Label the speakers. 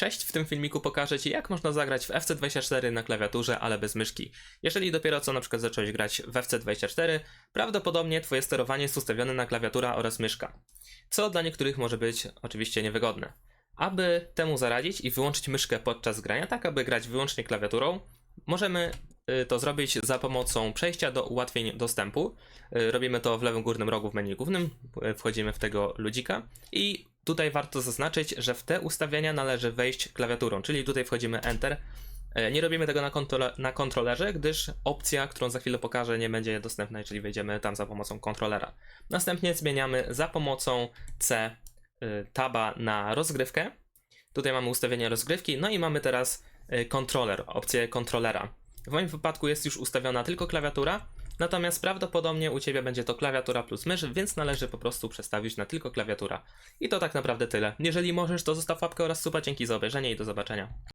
Speaker 1: Cześć, w tym filmiku pokażę Ci jak można zagrać w FC24 na klawiaturze, ale bez myszki. Jeżeli dopiero co na przykład zacząłeś grać w FC24, prawdopodobnie Twoje sterowanie jest ustawione na klawiatura oraz myszka, co dla niektórych może być oczywiście niewygodne. Aby temu zaradzić i wyłączyć myszkę podczas grania, tak aby grać wyłącznie klawiaturą, możemy y, to zrobić za pomocą przejścia do ułatwień dostępu. Y, Robimy to w lewym górnym rogu w menu głównym, y, wchodzimy w tego ludzika i tutaj warto zaznaczyć, że w te ustawienia należy wejść klawiaturą, czyli tutaj wchodzimy Enter. E, Nie robimy tego na, kontrole, na kontrolerze, gdyż opcja, którą za chwilę pokażę, nie będzie dostępna, jeżeli wejdziemy tam za pomocą kontrolera. Następnie zmieniamy za pomocą C y, taba na rozgrywkę. Tutaj mamy ustawienie rozgrywki, no i mamy teraz y, kontroler, opcję kontrolera. W moim wypadku jest już ustawiona tylko klawiatura, natomiast prawdopodobnie u Ciebie będzie to klawiatura plus mysz, więc należy po prostu przestawić na tylko klawiatura. I to tak naprawdę tyle. Jeżeli możesz, to zostaw łapkę oraz suba, dzięki za obejrzenie i do zobaczenia.